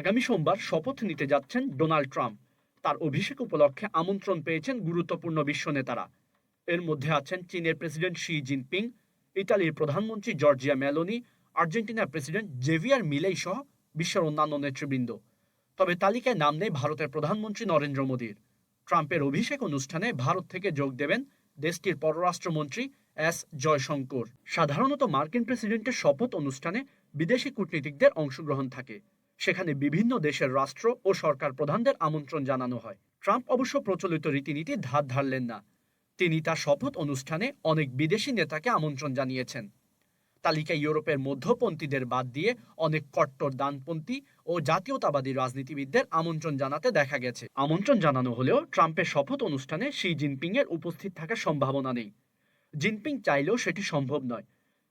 আগামী সোমবার শপথ নিতে যাচ্ছেন ডোনাল্ড ট্রাম্প। তার অভিষেক উপলক্ষে আমন্ত্রণ পেয়েছেন গুরুত্বপূর্ণ বিশ্ব নেতারা এর মধ্যে আছেন চীনের প্রেসিডেন্ট শি জিনপিং, ইতালির প্রধানমন্ত্রী জর্জিয়া মেলোনি, আর্জেন্টিনার প্রেসিডেন্ট জেভিয়ার মিলেই সহ বিশ্বের অন্যান্য নেতৃবৃন্দ। তবে তালিকায় নাম নেই ভারতের প্রধানমন্ত্রী নরেন্দ্র মোদীর। ট্রাম্পের অভিষেক অনুষ্ঠানে ভারত থেকে যোগ দেবেন দেশটির পররাষ্ট্রমন্ত্রী এস জয়শঙ্কর। সাধারণত মার্কিন প্রেসিডেন্টের শপথ অনুষ্ঠানে বিদেশি কূটনীতিকদের অংশগ্রহণ থাকে। সেখানে বিভিন্ন দেশের রাষ্ট্র ও সরকার প্রধানদের আমন্ত্রণ জানানো হয়। ট্রাম্প অবশ্য প্রচলিত রীতিনীতি ধার ধারলেন না। তিনি তার শপথ অনুষ্ঠানে অনেক বিদেশি নেতাকে আমন্ত্রণ জানিয়েছেন। তালিকায় ইউরোপের মধ্যপন্থীদের বাদ দিয়ে অনেক কট্টর দানপন্থী ও জাতীয়তাবাদী রাজনীতিবিদদের আমন্ত্রণ জানাতে দেখা গেছে। আমন্ত্রণ জানানো হলেও ট্রাম্পের শপথ অনুষ্ঠানে শি জিনপিং এর উপস্থিত থাকার সম্ভাবনা নেই। জিনপিং চাইলেও সেটি সম্ভব নয়।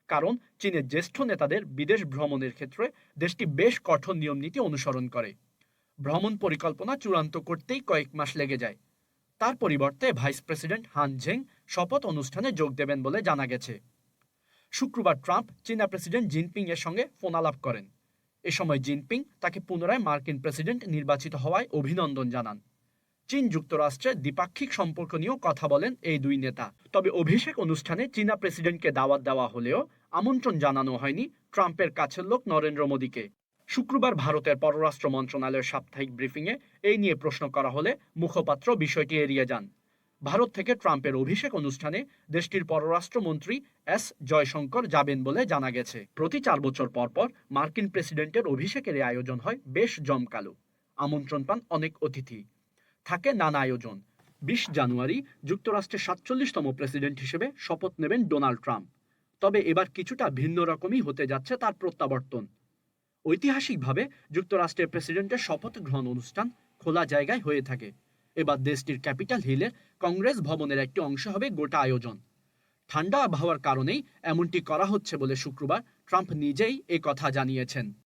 কারণ চীনের জ্যেষ্ঠ নেতাদের বিদেশ ভ্রমণের ক্ষেত্রে দেশটি বেশ কঠোর নিয়মনীতি অনুসরণ করে। ভ্রমণ পরিকল্পনা চূড়ান্ত করতেই কয়েক মাস লেগে যায়। তার পরিবর্তে ভাইস প্রেসিডেন্ট হান ঝেং শপথ অনুষ্ঠানে যোগ দেবেন বলে জানা গেছে। শুক্রবার ট্রাম্প চীনা প্রেসিডেন্ট জিনপিং এর সঙ্গে ফোনালাপ করেন। এ সময় জিনপিং তাকে পুনরায় মার্কিন প্রেসিডেন্ট নির্বাচিত হওয়ায় অভিনন্দন জানান। চীন যুক্তরাষ্ট্রের দ্বিপাক্ষিক সম্পর্ক নিয়েও কথা বলেন এই দুই নেতা। তবে অভিষেক অনুষ্ঠানে চীনা প্রেসিডেন্টকে দাওয়াত দেওয়া হলেও আমন্ত্রণ জানানো হয়নি ট্রাম্পের কাছের লোক নরেন্দ্র মোদীকে। শুক্রবার ভারতের পররাষ্ট্র মন্ত্রণালয়ের সাপ্তাহিক ব্রিফিংয়ে এই নিয়ে প্রশ্ন করা হলে মুখপাত্র বিষয়টি এড়িয়ে যান। ভারত থেকে ট্রাম্পের অভিষেক অনুষ্ঠানে দেশটির পররাষ্ট্রমন্ত্রী এস জয়শঙ্কর যাবেন বলে জানা গেছে। প্রতি চার বছর পর পর মার্কিন প্রেসিডেন্টের অভিষেকের আয়োজন হয় বেশ জমকালো। আমন্ত্রণ পান অনেক অতিথি। থাকে নানা আয়োজন। বিশ জানুয়ারি যুক্তরাষ্ট্রের সাতচল্লিশতম প্রেসিডেন্ট হিসেবে শপথ নেবেন ডোনাল্ড ট্রাম্প। তবে এবার কিছুটা ভিন্ন রকমই হতে যাচ্ছে তার প্রত্যাবর্তন। ঐতিহাসিকভাবে যুক্তরাষ্ট্রের প্রেসিডেন্টের শপথ গ্রহণ অনুষ্ঠান খোলা জায়গায় হয়ে থাকে। এবার দেশটির ক্যাপিটাল হিলের কংগ্রেস ভবনের একটি অংশ হবে গোটা আয়োজন। ঠান্ডা আবহাওয়ার কারণেই এমনটি করা হচ্ছে বলে শুক্রবার ট্রাম্প নিজেই এ কথা জানিয়েছেন।